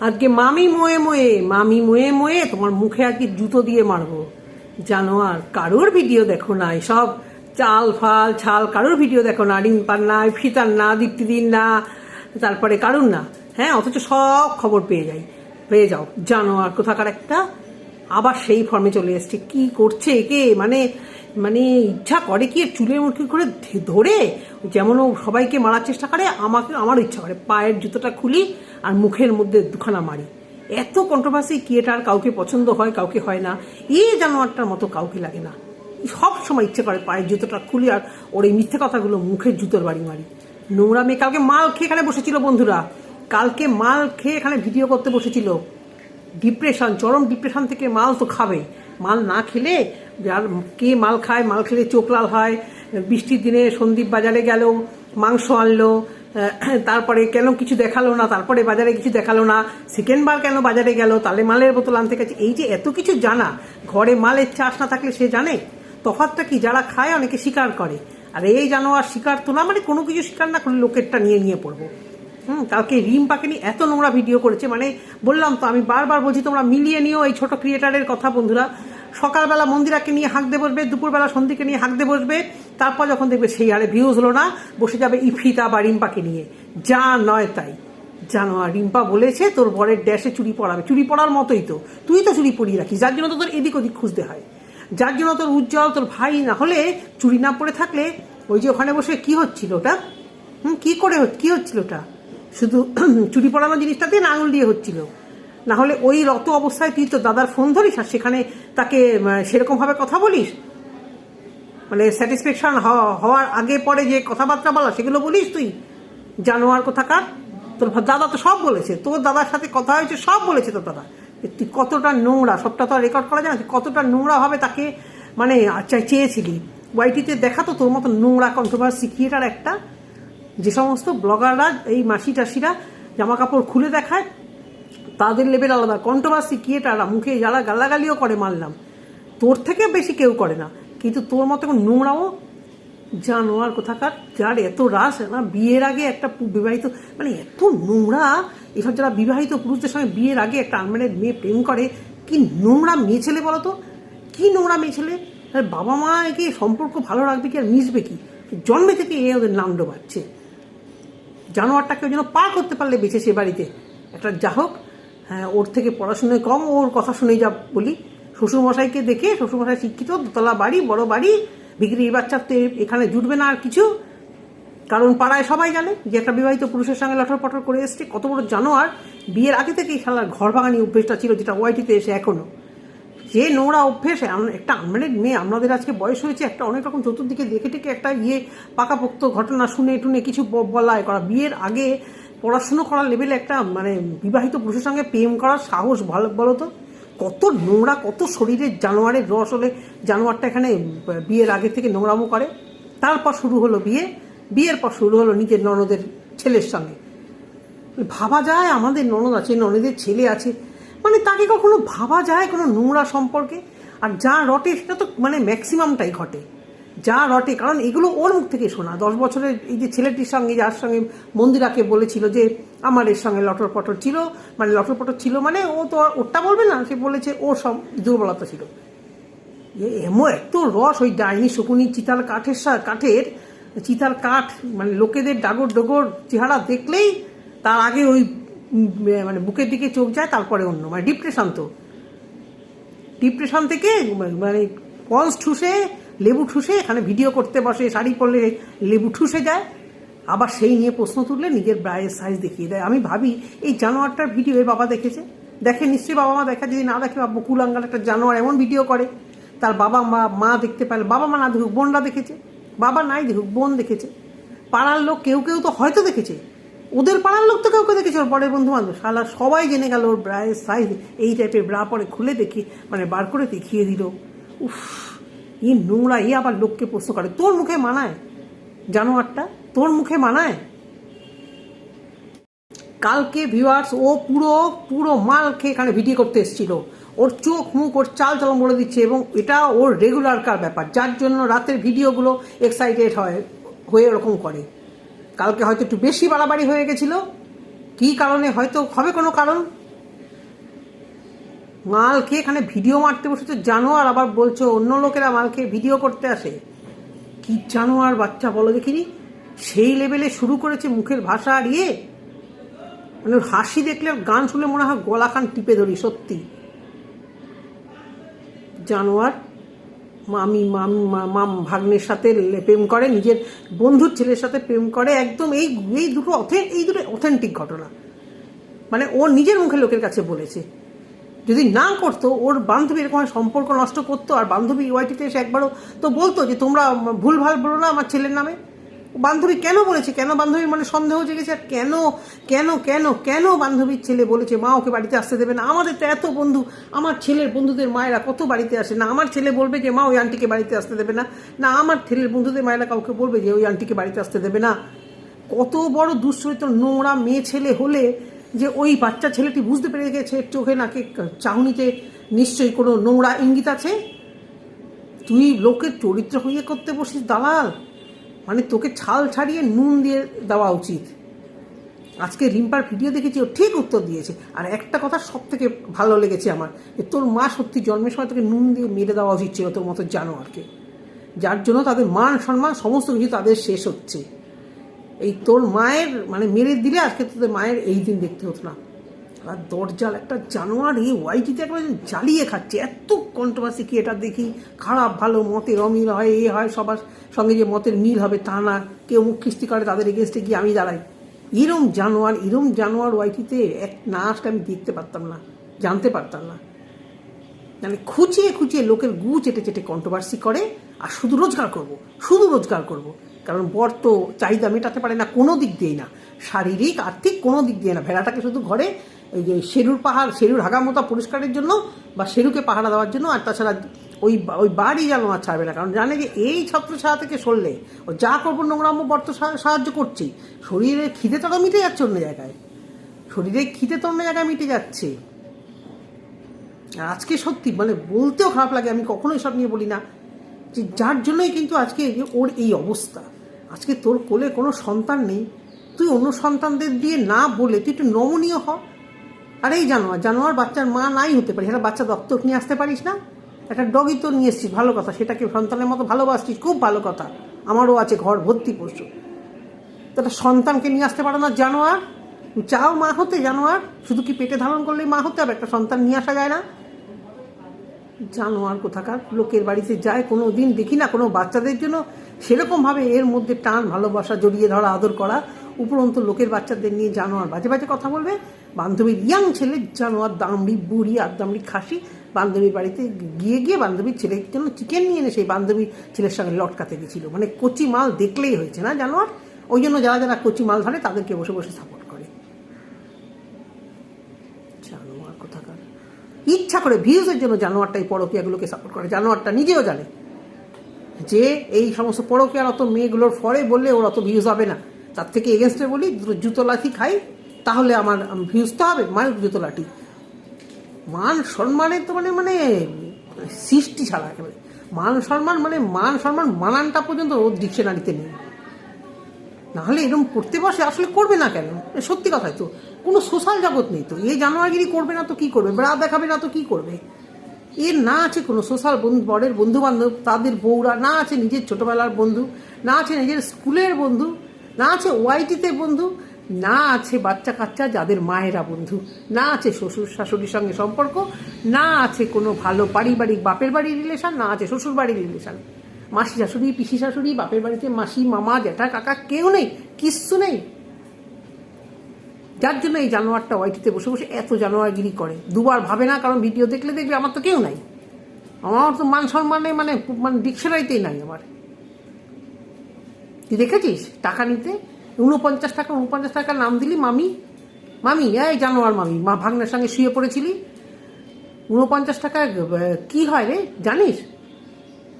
আজকে মামি মোয়ে মোয়ে, মামি মোয়ে মোয়ে তোমার মুখে আর কি জুতো দিয়ে মারবো। জানো আর কারোর ভিডিও দেখো না সব চাল ফাল ছাল কারোর ভিডিও দেখো না রিম্পার না, ফিতার না দীপ্তিদিন না, তারপরে কারুর না। হ্যাঁ অথচ সব খবর পেয়ে যাই, পেয়ে যাও। জানো আর কোথাকার একটা? আবার সেই ফর্মে চলে এসছে। কি করছে একে? মানে মানে ইচ্ছা করে কি চুলের মুঠি করে ধরে যেমন ও সবাইকে মারার চেষ্টা করে, আমাকে আমারও ইচ্ছা করে। পায়ের জুতোটা খুলি আর মুখের মধ্যে দুখানা মারি। এত কন্ট্রোভার্সি কি এটা আর কাউকে পছন্দ হয়, কাউকে হয় না। এই জানোয়ারটার মতো কাউকে লাগে না। সব সময় ইচ্ছে করে পায়ের জুতোটা খুলি আর ওর এই মিথ্যে কথাগুলো মুখের জুতোর বাড়ি মারি। নোংরা মেয়ে কালকে মাল খেয়ে এখানে বসেছিল বন্ধুরা। কালকে মাল খেয়ে এখানে ভিডিও করতে বসেছিল। ডিপ্রেশন, চরম ডিপ্রেশন থেকে মাল তো খাবে। মাল না খেলে যার কে মাল খায়? মাল খেলে চোখ লাল হয়। বৃষ্টির দিনে সন্দীপ বাজারে গেল, মাংস আনলো তারপরে কেন কিছু দেখাল না? তারপরে বাজারে কিছু দেখাল না। সেকেন্ড বার কেন বাজারে গেল? তাহলে মালের বোতল আনতে গেছে। এই যে এত কিছু জানা, ঘরে মালের চাষ না থাকলে সে জানে? তফাৎটা কি? যারা খায় অনেকে স্বীকার করে। আর এই জানোয়ার স্বীকার তো না মানে কোনো কিছু স্বীকার না করলে লোকেরটা নিয়ে নিয়ে পড়ব। হুম, কালকে রিম পাকে নিয়ে এত নোংরা ভিডিও করেছে মানে বললাম তো, আমি বারবার বলছি, তোমরা মিলিয়ে নিও এই ছোট ক্রিয়েটারের কথা বন্ধুরা। সকালবেলা মন্দিরাকে নিয়ে হাঁকতে বসবে, দুপুরবেলা সন্ধ্যেকে নিয়ে হাঁকতে বসবে, তারপর যখন দেখবে সেই হারে ভিউজ হলো না, বসে যাবে ইফিতা বা রিম্পাকে নিয়ে। যা নয় তাই। জানো, আর রিম্পা বলেছে, তোর বরের ড্যাশে চুরি পড়াবে। চুরি পড়ার মতোই তো। তুই তো চুরি পড়িয়ে রাখিস, যার জন্য তো তোর এদিক ওদিক খুঁজতে হয়। যার জন্য তোর উজ্জ্বল, তোর ভাই না হলে চুরি না পড়ে থাকলে, ওই যে ওখানে বসে কি হচ্ছিল ওটা? হুম, কি করে, কি হচ্ছিল ওটা? শুধু চুরি পড়ানো জিনিসটাতে আঙুল দিয়ে হচ্ছিল। না হলে ওই রত অবস্থায় তুই তো দাদার ফোন ধরিস আর সেখানে তাকে সেরকম ভাবে কথা বলিস? মানে স্যাটিসফ্যাকশন হওয়ার আগে পরে যে কথাবার্তা বলা সেগুলো বলিস তুই? জানোয়ার কোথাকার? তোর দাদা তো সব বলেছে। তোর দাদার সাথে কথা হয়েছে, সব বলেছে তোর দাদা। তুই কতটা নোংরা, সবটা তো রেকর্ড করা যায় না, তুই কতটা নোংরা ভাবে তাকে মানে চেয়েছিলি। ওয়াইটিতে দেখা তো তোর মতো নোংরা কন্ট্রোভার্সি ক্রিয়েটার একটা। যে সমস্ত ব্লগাররা এই মাসি টাসিরা জামা কাপড় খুলে দেখায়, তাদের লেভেল আলাদা। কন্ট্রোভার্সি ক্রিয়েটাররা মুখে যারা গালাগালিও করে মারলাম। তোর থেকে বেশি কেউ করে না। কিন্তু তোর মতো এখন নোংরাও জানোয়ার কোথাকার, যার এত রাস না, বিয়ের আগে একটা বিবাহিত মানে এত নোংরা, এসব যারা বিবাহিত পুরুষদের সঙ্গে বিয়ের আগে একটা আনম্যারেড মেয়ে প্রেম করে, কি নোংরা মেয়ে ছেলে বলো তো? কি নোংরা মেয়ে ছেলে? বাবা মা একে সম্পর্ক ভালো রাখবে কি আর মিশবে কি? জন্মে থেকে এ ওদের নাম ডোবাচ্ছে। জানোয়ারটাকে ওই জন্য পার করতে পারলে বেঁচে সে বাড়িতে। একটা যা হোক হ্যাঁ ওর থেকে পড়াশোনায় কম, ওর কথা শুনেই যা বলি। শ্বশুরমশাইকে দেখে শ্বশুরমশাই শিক্ষিত, দোতলা বাড়ি, বড় বাড়ি, বিক্রির বাচ্চার তো এখানে জুটবে না আর কিছু। কারণ পাড়ায় সবাই জানে যে একটা বিবাহিত পুরুষের সঙ্গে লটর পটর করে এসছে। কত বড় জানোয়ার। বিয়ের আগে থেকেই খেলার ঘর ভাঙানি অভ্যেসটা ছিল, যেটা ওয়াইটিতে এসে এখনও। যে নোংরা অভ্যেস একটা আনম্যারিড মেয়ে আমাদের আজকে বয়স হয়েছে, একটা অনেক রকম চতুর্দিকে দেখে টেকে একটা ইয়ে পাকাপোক্ত ঘটনা শুনে টুনে কিছু বলা করা। বিয়ের আগে পড়াশুনো করার লেভেলে একটা মানে বিবাহিত পুরুষের সঙ্গে প্রেম করার সাহস ভালো বলো তো? কত নোংরা, কত শরীরের জানোয়ারের রস হলে জানোয়ারটা এখানে বিয়ের আগে থেকে নোংরামো করে। তারপর শুরু হলো বিয়ে, বিয়ের পর শুরু হলো নিজের ননদের ছেলের সঙ্গে। ভাবা যায় আমাদের ননদ আছে, ননদের ছেলে আছে মানে তাকে কখনো ভাবা যায় কোনো নোংরা সম্পর্কে? আর যা রটে, সেটা তো মানে ম্যাক্সিমামটাই ঘটে। যা রটে, কারণ এগুলো ওর মুখ থেকে শোনা। দশ বছরের এই যে ছেলেটির সঙ্গে, যার সঙ্গে মন্দিরাকে বলেছিল যে আমার এর সঙ্গে লটর পটর ছিল মানে লটর পটর ছিল মানে ও তো ওরটা বলবে না, সে বলেছে ওর সব দুর্বলতা ছিল। এমন এত রস ওই ডাইনি শকুনি চিতাল কাঠের কাঠের চিতাল কাঠ মানে লোকেদের ডাগর ডগর চেহারা দেখলেই তার আগে ওই মানে বুকের দিকে চোখ যায়, তারপরে অন্য মানে ডিপ্রেশন তো। ডিপ্রেশন থেকে মানে পন্স ঠুসে, লেবু ঠুসে, এখানে ভিডিও করতে বসে, শাড়ি পরলে লেবু ঠুসে যায়। আবার সেই নিয়ে প্রশ্ন তুললে নিজের ব্রায়ের সাইজ দেখিয়ে দেয়। আমি ভাবি, এই জানোয়ারটার ভিডিও এর বাবা দেখেছে? দেখে নিশ্চয়ই বাবা মা দেখা, যদি না দেখে বাবা কুলাঙ্গাল একটা জানোয়ার এমন ভিডিও করে। তার বাবা মা মা দেখতে পারলে, বাবা মা না দেখুক, বোনরা দেখেছে। বাবা নাই দেখুক, বোন দেখেছে। পাড়ার লোক কেউ কেউ তো হয়তো দেখেছে। ওদের পাড়ার লোক তো কেউ কেউ দেখেছে, ওর পরের বন্ধু বান্ধব শালা সবাই জেনে গেল ওর ব্রায়ের সাইজ এই টাইপের ব্রা পরে খুলে দেখি মানে বার করে দেখিয়ে দিল। উফ ই নোংরা ই আবার লোককে প্রশ্ন করে, তোর মুখে মানায়? জানোয়ারটা, তোর মুখে মানায়? কালকে ভিউয়ার্স ও পুরো পুরো মাল খেয়ে এখানে ভিডিও করতে এসেছিল। ওর চোখ, মুখ, ওর চাল চলন বলে দিচ্ছে এবং এটা ওর রেগুলার কার ব্যাপার, যার জন্য রাতের ভিডিওগুলো এক্সাইটেড হয়, হয়ে এরকম করে। কালকে হয়তো একটু বেশি বাড়াবাড়ি হয়ে গেছিল। কী কারণে? হয়তো হবে কোনো কারণ। মাল খেয়ে এখানে ভিডিও মারতে বসেছে জানোয়ার, আবার বলছো অন্য লোকেরা মালকে ভিডিও করতে আসে। কি জানোয়ার বাচ্চা বলো দেখিনি? সেই লেভেলে শুরু করেছে মুখের ভাষা আর ইয়ে। মানে হাসি দেখলে গান শুনে মনে হয় গলা খান টিপে ধরি, সত্যি। জানোয়ার মামি, মাম মাম ভাগ্নের সাথে প্রেম করে, নিজের বন্ধুর ছেলের সাথে প্রেম করে, একদম এই এই দুটো অথে- এই দুটো অথেন্টিক ঘটনা। মানে ও নিজের মুখে লোকের কাছে বলেছে। যদি না করতো, ওর বান্ধবী এরকম সম্পর্ক নষ্ট করতো, আর বান্ধবী ওয়াইটিতে এসে একবারও তো বলতো যে, তোমরা ভুলভাল বলো না আমার ছেলের নামে। বান্ধবী কেন বলেছে? কেন বান্ধবীর মানে সন্দেহ জেগেছে? আর কেন কেন কেন কেন বান্ধবীর ছেলে বলেছে, মা ওকে বাড়িতে আসতে দেবে না আমাদের তো এত বন্ধু, আমার ছেলের বন্ধুদের মায়েরা কত বাড়িতে আসে? না, আমার ছেলে বলবে যে, মা ওই আন্টিকে বাড়িতে আসতে দেবে না না, আমার ছেলের বন্ধুদের মায়েরা কাউকে বলবে যে, ওই আন্টিকে বাড়িতে আসতে দেবে না কত বড় দুশ্চরিত্র নোংরা মেয়ে ছেলে হলে যে ওই বাচ্চা ছেলেটি বুঝতে পেরে গেছে, চোখে নাকে চাহনিতে নিশ্চয়ই কোনো নোংরা ইঙ্গিত আছে? তুই লোকের চরিত্র হইয়ে করতে বসিস, দালাল। মানে তোকে ছাল ছাড়িয়ে নুন দিয়ে দেওয়া উচিত। আজকে রিম্পার ভিডিও দেখেছি, ও ঠিক উত্তর দিয়েছে। আর একটা কথা সব থেকে ভালো লেগেছে আমার, যে তোর মা সত্যি জন্মের সময় তোকে নুন দিয়ে মেরে দেওয়া উচিত ছিল তোর মতো জানো জানোয়ারকে। যার জন্য তাদের মান সম্মান, সমস্ত কিছু তাদের শেষ হচ্ছে। এই তোর মায়ের মানে মেরে দিলে আজকে তোদের মায়ের এই দিন দেখতে হতো না। আর দরজাল একটা জানোয়ার ওয়াইটিতে একবার জ্বালিয়ে খাচ্ছে। এত কন্ট্রোভার্সি কি এটা দেখি? খারাপ, ভালো, মতের অমিল হয়, এ হয়, সবার সঙ্গে যে মতের মিল হবে তা না। কেউ মুখ খিস্তি করে, তাদের এগেনস্টে গিয়ে আমি দাঁড়াই। এরম জানোয়ার এরম জানোয়ার ওয়াইটিতে এক না আসলে আমি দেখতে পারতাম না, জানতে পারতাম না। মানে খুঁচিয়ে খুঁচিয়ে লোকের গু চেটে চেটে কন্ট্রোভার্সি করে, আর শুধু রোজগার করব, শুধু রোজগার করব। কারণ বর তো চাহিদা মেটাতে পারে না, কোনো দিক দিয়েই না। শারীরিক, আর্থিক কোনো দিক দিয়ে না। ভেড়াটাকে শুধু ঘরে ওই যে শেরুর পাহাড় শেরুর হাগামোতা পরিষ্কারের জন্য বা শেরুকে পাহারা দেওয়ার জন্য, আর তাছাড়া ওই ওই বাড়ি যেন আর ছাড়বে না। কারণ জানে যে এই ছত্রছায়া থেকে সরলে, ও যা করব নোংরাম্য বর্ত সাহায্য করছি, শরীরে খিদে তো মিটে যাচ্ছে অন্য জায়গায়। শরীরে খিদে তো অন্য জায়গায় মিটে যাচ্ছে। আর আজকে সত্যি মানে বলতেও খারাপ লাগে, আমি কখনোই সব নিয়ে বলি না। যে যার জন্যই কিন্তু আজকে ওর এই অবস্থা। আজকে তোর কোলে কোনো সন্তান নেই। তুই অন্য সন্তানদের দিয়ে না বলে তুই একটু নমনীয় হ। আর এই জানোয়ার জানোয়ার বাচ্চার মা নাই হতে পারিস একটা বাচ্চা দত্তক নিয়ে আসতে পারিস না? একটা ডগি তো নিয়ে এসছিস, ভালো কথা, সেটাকে সন্তানের মতো ভালোবাসছিস খুব ভালো কথা। আমারও আছে ঘর ভর্তি পশু। তো একটা সন্তানকে নিয়ে আসতে পারো না জানোয়ার? চাও মা হতে জানোয়ার? শুধু কি পেটে ধারণ করলেই মা হতে হবে? একটা সন্তান নিয়ে আসা যায় না? জানোয়ার কোথাকার? লোকের বাড়িতে যায় কোনো দিন দেখি না, কোনো বাচ্চাদের জন্য সেরকমভাবে এর মধ্যে টান, ভালোবাসা, জড়িয়ে ধরা, আদর করা উপরন্ত লোকের বাচ্চাদের নিয়ে জানোয়ার বাজে বাজে কথা বলবে। বান্ধবীর ইয়াং ছেলে, জানোয়ার দামড়ি বুড়ি আর দামড়ি খাসি বান্ধবীর বাড়িতে গিয়ে গিয়ে বান্ধবীর ছেলের জন্য চিকেন নিয়ে এনে সেই বান্ধবীর ছেলের সঙ্গে লটকাতে গেছিল। মানে কচি মাল দেখলেই হয়েছে না জানোয়ার? ওই জন্য যারা যারা কচি মাল ধরে তাদেরকে বসে বসে সাপোর্ট করে। জানোয়ার কোথাকার? ইচ্ছা করে ভিউজের জন্য জানোয়ারটা এই পরকিয়াগুলোকে সাপোর্ট করে। জানোয়ারটা নিজেও জানে যে এই সমস্ত পরকিয়ার অত মেয়েগুলোর ফরে বললে ওর অত ভিউজ হবে না। তার থেকে এগেনস্টে বলি জুতো লাঠি খাই, তাহলে আমার ভিউজ তো হবে মায়ের জুতো লাঠি। মান সম্মানে তো মানে মানে সৃষ্টি ছাড়া একেবারে। মান সম্মান মানে মান সম্মান মানানটা পর্যন্ত ওর ডিকশনারিতে নেই। নাহলে এরকম করতে বসে, আসলে করবে না কেন? সত্যি কথাই তো। কোনো সোশ্যাল জগৎ নেই তো। এই জানোয়ারগিরি করবে না তো কি করবে? ব্রা দেখাবে না তো কি করবে? এর না আছে কোনো সোশ্যাল বরের বন্ধু বান্ধব তাদের বউরা, না আছে নিজের ছোটোবেলার বন্ধু, না আছে নিজের স্কুলের বন্ধু না আছে ওয়াইটিতে বন্ধু, না আছে বাচ্চা কাচ্চা যাদের মায়েরা বন্ধু, না আছে শ্বশুর শাশুড়ির সঙ্গে সম্পর্ক, না আছে কোনো ভালো পারিবারিক বাপের বাড়ির রিলেশান না আছে শ্বশুর বাড়ির রিলেশন মাসি শাশুড়ি, পিসি শাশুড়ি, বাপের বাড়িতে মাসি, মামা জ্যাঠা কাকা কেউ নেই, কিচ্ছু নেই। যার জন্য এই জানোয়ারটা ওয়াইটিতে বসে বসে এত জানোয়ারগিরি করে। দুবার ভাবে না, কারণ ভিডিও দেখলে দেখবে আমার তো কেউ নাই। আমার তো মান সম্মানে মানে মানে ডিকশনারিতেই নাই আমার। তুই দেখেছিস? টাকা নিতে? উনপঞ্চাশ টাকা উনপঞ্চাশ টাকা নাম দিলি মামি? মামি, এই জানোয়ার মামি, মা ভাগ্নের সঙ্গে শুয়ে পড়েছিলি? উনপঞ্চাশ টাকা কি হয় রে? জানিস?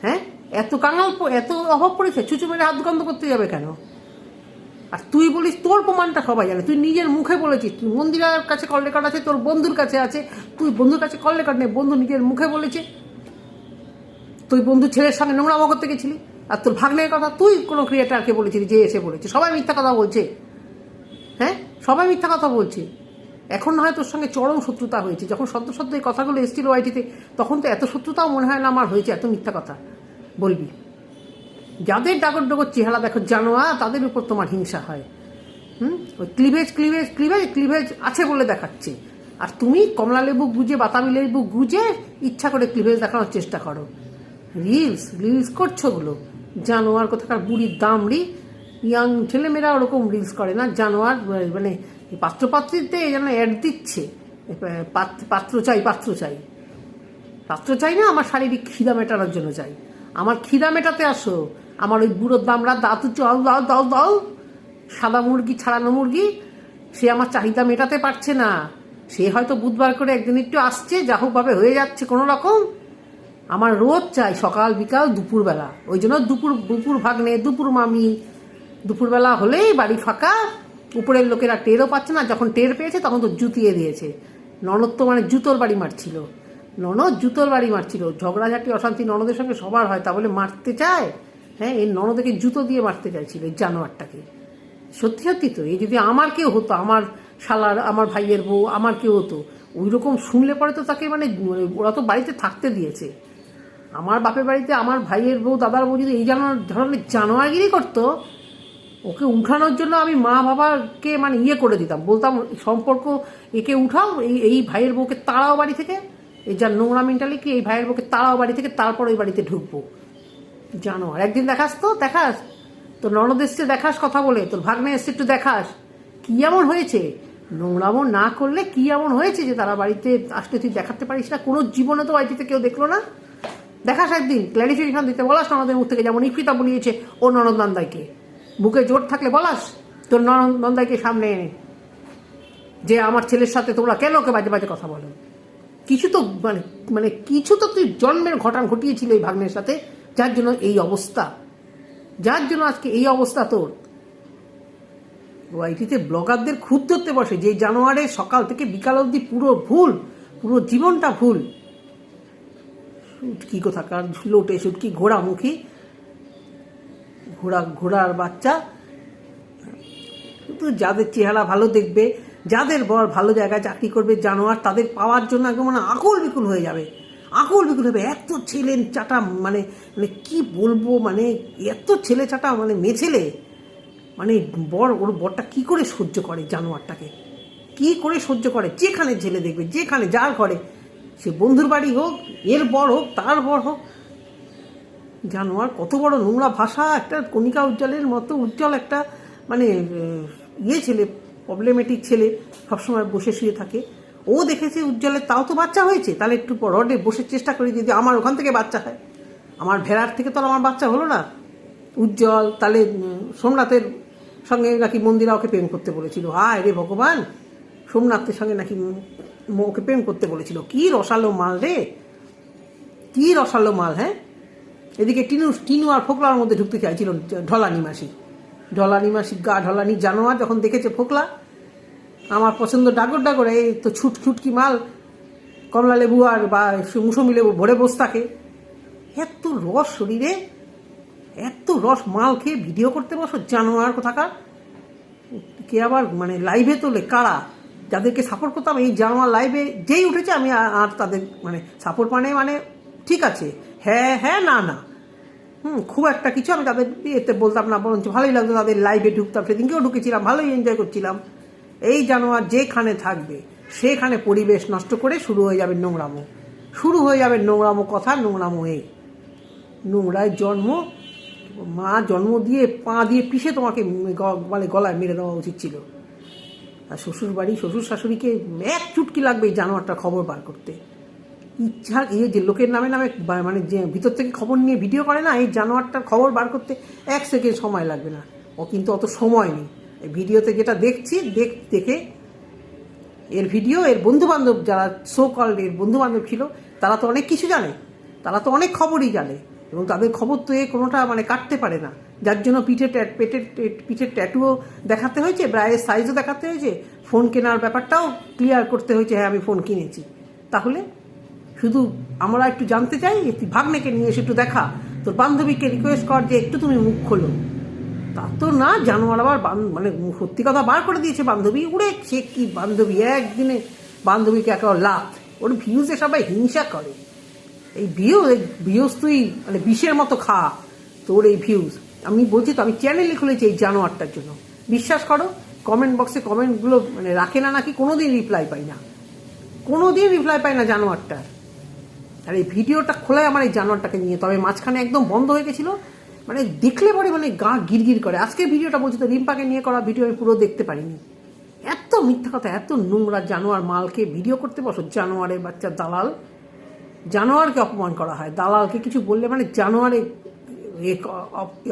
হ্যাঁ? এত কাঙাল এত অভাব পড়েছে, চুচু মেরে হাত গন্ধ করতে যাবে কেন? আর তুই বলিস তোর প্রমাণটা সবাই জানে, তুই নিজের মুখে বলেছিস, তুই মন্দিরার কাছে কল রেকর্ড আছে, তোর বন্ধুর কাছে আছে, তুই বন্ধুর কাছে কল রেকর্ড নেই, বন্ধু নিজের মুখে বলেছে। তুই বন্ধু ছেলের সঙ্গে নোংরামো করতে গেছিলি। আর তোর ভাগ্নের কথা তুই কোনো ক্রিয়েটারকে বলেছিলি যে এসে বলেছে। সবাই মিথ্যা কথা বলছে। হ্যাঁ? সবাই মিথ্যা কথা বলছে। এখন হয় তোর সঙ্গে চরম শত্রুতা হয়েছে। যখন সদ্য সদ্য এই কথাগুলো এসেছিল ওয়াইটিতে তখন তো এত শত্রুতাও মনে হয় না আমার হয়েছে, এত মিথ্যা কথা বলবি। যাদের ডাগর ডগর চেহারা দেখো জানোয়া তাদের উপর তোমার হিংসা হয়। হুম? ওই ক্লিভেজ ক্লিভেজ ক্লিভেজ ক্লিভেজ আছে বলে দেখাচ্ছে। আর তুমি কমলা লেবু গুজে, বাতাবি লেবু গুজে ইচ্ছা করে ক্লিভেজ দেখানোর চেষ্টা করো। রিলস রিলস করছগুলো জানোয়ার কোথাকার বুড়ির দামড়ি ইয়াং ছেলেমেয়েরা ওরকম রিলস করে না? জানোয়ার মানে পাত্রপাত্রীতে যেন অ্যাড দিচ্ছে। পাত্র- পাত্র চাই পাত্র চাই। পাত্র চাই না, আমার শারীরিক খিদা মেটানোর জন্য চাই। আমার খিদা মেটাতে আসো। আমার ওই বুড়োর দামরা দাঁতু চাও দাও দাও দাও, সাদা মুরগি, ছাড়ানো মুরগি, সে আমার চাহিদা মেটাতে পারছে না। সে হয়তো বুধবার করে একদিন একটু আসছে, যা হোকভাবে হয়ে যাচ্ছে কোনো রকম। আমার রোজ চাই সকাল, বিকাল, দুপুরবেলা। ওই জন্য দুপুর দুপুর ভাগ্নে, দুপুর মামি, দুপুরবেলা হলেই বাড়ি ফাঁকা। উপরের লোকেরা টেরও পাচ্ছে না, যখন টের পেয়েছে তখন তো জুতিয়ে দিয়েছে। ননদ তো মানে জুতোর বাড়ি মারছিল। ননদ জুতোর বাড়ি মারছিল। ঝগড়াঝাটি অশান্তি ননদের সঙ্গে সবার হয়, তা বলে মারতে চায়? হ্যাঁ এই ননদকে জুতো দিয়ে মারতে চাইছিল এই জানোয়ারটাকে। সত্যি সত্যি তো এই যদি আমার কেউ হতো, আমার শালার, আমার ভাইয়ের বউ, আমার কেউ হতো ওই রকম শুনলে পরে তো তাকে মানে মানে ওরা তো বাড়িতে থাকতে দিয়েছে। আমার বাপের বাড়িতে আমার ভাইয়ের বউ, দাদার বউ যদি এই জানোয়ার ধরনের জানোয়ারগিরি করতো, ওকে উঠানোর জন্য আমি মা বাবাকে মানে ইয়ে করে দিতাম। বলতাম, সম্পর্ক একে উঠাও, এই এই ভাইয়ের বউকে তাড়াও বাড়ি থেকে। এই যার নোংরা মেন্টালি কি এই ভাইয়ের বউকে তাড়াও বাড়ি থেকে, তারপর ওই বাড়িতে ঢুকবো। জানোয়ার, একদিন দেখাস তো, দেখাস। তোর ননদ এসছে, দেখাস কথা বলে। তোর ভাগ্নে এসছে, একটু দেখাস। কি এমন হয়েছে? নোংরামো না করলে কি এমন হয়েছে যে তারা বাড়িতে আসলে তুই দেখাতে পারিস না? কোনো জীবনে তো বাড়িতে কেউ দেখল না। দেখাস একদিন ক্ল্যারিফিকেশন দিতে বলাস, ননদের মুখ থেকে যেমন ইফিতা বলিয়েছে, ও ননদ নন্দাইকে। বুকে জোর থাকলে বলাস, তোর ননদ নন্দাইকে সামনে এনে। যে আমার ছেলের সাথে তোমরা কেন ওকে বাজে বাজে কথা বলো? কিছু তো মানে মানে কিছু তো তুই জন্মের ঘটান ঘটিয়েছিল এই ভাগ্নের সাথে, যার জন্য এই অবস্থা। যার জন্য আজকে এই অবস্থা তোর। ওয়াইটিতে ব্লগারদের খুদ ধরতে বসে, যে জানোয়ারের সকাল থেকে বিকাল অবধি পুরো ভুল, পুরো জীবনটা ভুল। কি কোথাকার লোটে সুটকি ঘোড়ামুখী ঘোড়া ঘোড়ার বাচ্চা? কিন্তু যাদের চেহারা ভালো দেখবে, যাদের বর ভালো জায়গায় চাকরি করবে, জানোয়ার, তাদের পাওয়ার জন্য একদম মানে আকুল বিকুল হয়ে যাবে। আকুল বিকুল হবে এত ছেলে চাটা মানে মানে কি বলব মানে এত ছেলে চাটা মানে মেয়ে ছেলে মানে বর, ওর বরটা কি করে সহ্য করে জানোয়ারটাকে? কি করে সহ্য করে? যেখানে ছেলে দেখবে, যেখানে যার ঘরে সে বন্ধুর বাড়ি হোক, এর বর হোক, তার বর হোক। জানোয়ার কত বড় নোংরা ভাষা, একটা কণিকা উজ্জ্বলের মতো উজ্জ্বল একটা মানে ইয়ে ছেলে প্রবলেমেটিক ছেলে, সবসময় বসে শুয়ে থাকে। ও দেখেছে উজ্জ্বলের তাও তো বাচ্চা হয়েছে। তাহলে একটু রডে বসে চেষ্টা করি যদি আমার ওখান থেকে বাচ্চা হয়। আমার ভেড়ার থেকে তো আর আমার বাচ্চা হলো না। উজ্জ্বল, তাহলে সোমনাথের সঙ্গে নাকি মন্দিরা ওকে প্রেম করতে বলেছিল। হায় রে ভগবান! সোমনাথের সঙ্গে নাকি ওকে প্রেম করতে বলেছিল। কি রসালো মাল রে? কি রসালো মাল হ্যাঁ? এদিকে টিনু টিনু আর ফোকলার মধ্যে ঢুকতে চাইছিল, ঢলানি মাসি। ঢলানি মাসি, গা ঢলানি জানোয়ার যখন দেখেছে ফোকলা? আমার পছন্দ ডাগর ডাগর, এই তো ছুট ছুটকি মাল। কমলা লেবু আর বা মুসম্বি লেবু ভরে বসে থাকে। এত রস শরীরে? এত রস মাল খেয়ে ভিডিও করতে বসো জানোয়ার কোথাকার? কে আবার মানে লাইভে তোলে, কারা? যাদেরকে সাপোর্ট করতাম, এই জানোয়ার লাইভে যেই উঠেছে, আমি আর- তাদের মানে সাপোর্ট মানে মানে ঠিক আছে। হ্যাঁ হ্যাঁ না না। হুম, খুব একটা কিছু আমি তাদের এতে বলতাম না, বরঞ্চ ভালোই লাগতো তাদের লাইভে ঢুকতাম, সেদিনকেও ঢুকেছিলাম, ভালোই এনজয় করছিলাম। এই জানোয়ার যেখানে থাকবে, সেখানে পরিবেশ নষ্ট করে শুরু হয়ে যাবে নোংরামো। শুরু হয়ে যাবে নোংরামো কথা, নোংরামো এই নোংরায় জন্ম, মা জন্ম দিয়ে পা দিয়ে পিষে তোমাকে মানে গলায় মেরে দেওয়া উচিত ছিল। শ্বশুর বাড়ি শ্বশুর শাশুড়িকে এক চুটকি লাগবে এই জানোয়ারটার খবর বার করতে। ইচ্ছা এই যে লোকের নামে নামে মানে যে ভিতর থেকে খবর নিয়ে ভিডিও করে না, এই জানোয়ারটার খবর বার করতে এক সেকেন্ড সময় লাগবে না। ও কিন্তু অত সময় নেই। ভিডিওতে যেটা দেখছি, দেখ, দেখে এর ভিডিও, এর বন্ধু বান্ধব যারা সো কল এর বন্ধু বান্ধব ছিল, তারা তো অনেক কিছু জানে। তারা তো অনেক খবরই জানে। এবং তাদের খবর তো এ কোনোটা মানে কাটতে পারে না। যার জন্য পিঠে পেটের পিঠের ট্যাটুও দেখাতে হয়েছে, ব্রায়ের সাইজও দেখাতে হয়েছে ফোন কেনার ব্যাপারটাও ক্লিয়ার করতে হয়েছে হ্যাঁ আমি ফোন কিনেছি। তাহলে শুধু আমরা একটু জানতে চাই তুই ভাগ্নেকে নিয়ে এসে একটু দেখা। তোর বান্ধবীকে রিকোয়েস্ট কর যে একটু তুমি মুখ খোলো। তা তো না, জানোয়ার আবার মানে সত্যি কথা বার করে দিয়েছে বান্ধবী। উড়ে, সে কি বান্ধবী? একদিনে বান্ধবীকে একেবারে লাভ ওর ভিউজে সবাই হিংসা করে। এই ভিউ ভিউজ তুই মানে বিষের মতো খা, তোর এই ভিউজ আমি বলছি তো, আমি চ্যানেলে খুলেছি এই জানোয়ারটার জন্য। বিশ্বাস করো কমেন্ট বক্সে কমেন্টগুলো মানে রাখে না নাকি কোনোদিন রিপ্লাই পাই না। কোনো কোনোদিন রিপ্লাই পাই না জানোয়ারটার। আর এই ভিডিওটা খোলায় আমার এই জানোয়ারটাকে নিয়ে, তবে মাঝখানে একদম বন্ধ হয়ে গেছিল। মানে দেখলে পরে মানে গা গিরগির করে। আজকে ভিডিওটা বলছি তো, রিম্পাকে নিয়ে করা ভিডিও আমি পুরো দেখতে পারিনি। এত মিথ্যা কথা, এত নোংরা জানোয়ার মালকে ভিডিও করতে বসো, জানোয়ারের বাচ্চা দালাল। জানোয়ারকে অপমান করা হয়, দালালকে কিছু বললে মানে জানোয়ারে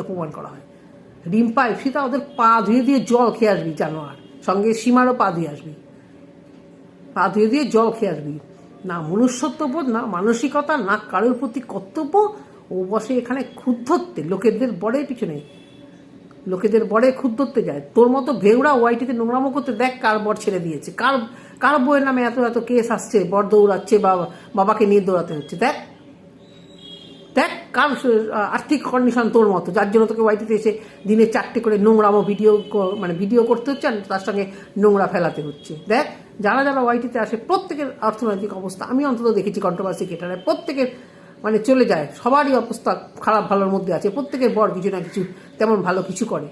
অপমান করা হয়। রিম্পা, ইপসিতা ওদের পা ধুয়ে দিয়ে জল খেয়ে আসবি জানোয়ার, সঙ্গে সীমারও পা ধুয়ে আসবি। পা ধুয়ে দিয়ে জল খেয়ে আসবি। না মনুষ্যত্ববোধ, না মানসিকতা, না কারোর প্রতি কর্তব্য, ও বসে এখানে ধরতে লোকেদের বড়ের পিছনে। লোকেদের বড়ে ধরতে যায়। তোর মতো ভেউরা ওয়াইটিতে নোংরামো করতে, দেখ কার বর ছেড়ে দিয়েছে, কার কার বইয়ের নামে এত এত কেস আসছে, বর দৌড়াচ্ছে বা বাবাকে নিয়ে দৌড়াতে হচ্ছে, দেখ। দেখ কার আর্থিক কন্ডিশন তোর মতো, যার জন্য তোকে ওয়াইটিতে এসে দিনে চারটে করে নোংরামো ভিডিও মানে ভিডিও করতে হচ্ছে আর তার সঙ্গে নোংরা ফেলাতে হচ্ছে। দেখ, যারা যারা ওয়াইটিতে আসে, প্রত্যেকের অর্থনৈতিক অবস্থা, আমি অন্তত দেখেছি কন্ট্রোভার্সি কেটারে প্রত্যেকের মানে চলে যায়, সবারই অবস্থা খারাপ ভালোর মধ্যে আছে, প্রত্যেকের বর কিছু না কিছু তেমন ভালো কিছু করে।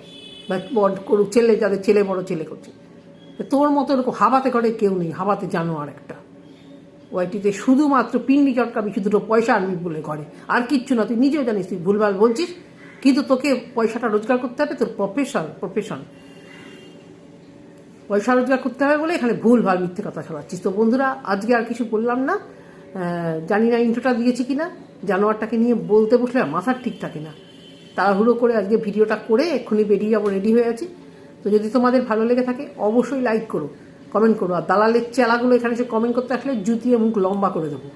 বা বর ছেলে, যাদের ছেলে বড়, ছেলে করছে। তোর মতো এরকম হাবাতে করে কেউ নেই, হাবাতে জানোয়ার একটা। ওয়াইটিতে শুধুমাত্র পিন্ডি চটকাবি শুধু দুটো পয়সা আনবি বলে ঘরে। আর কিচ্ছু না, তুই নিজেও জানিস, তুই ভুলভাল বলছিস, কিন্তু তোকে পয়সাটা রোজগার করতে হবে, তোর প্রফেশন প্রফেশন পয়সা রোজগার করতে হবে বলে এখানে ভুল ভালো মিথ্যে কথা ছড়াচ্ছিস তো বন্ধুরা, আজকে আর কিছু বললাম না। জানি না ইন্ট্রোটা দিয়েছি কিনা, জানোয়ারটাকে নিয়ে বলতে বসলে মাথার ঠিক থাকে না। তাড়াহুড়ো করে আজকে ভিডিওটা করে এক্ষুনি বেরিয়ে যাব রেডি হয়ে আছি। তো যদি তোমাদের ভালো লেগে থাকে, অবশ্যই লাইক করো কমেন্ট করো। আর দালালের চেলাগুলো এখানে এসে কমেন্ট করতে আসলে জুতিয়ে মুখ লম্বা করে দেবো।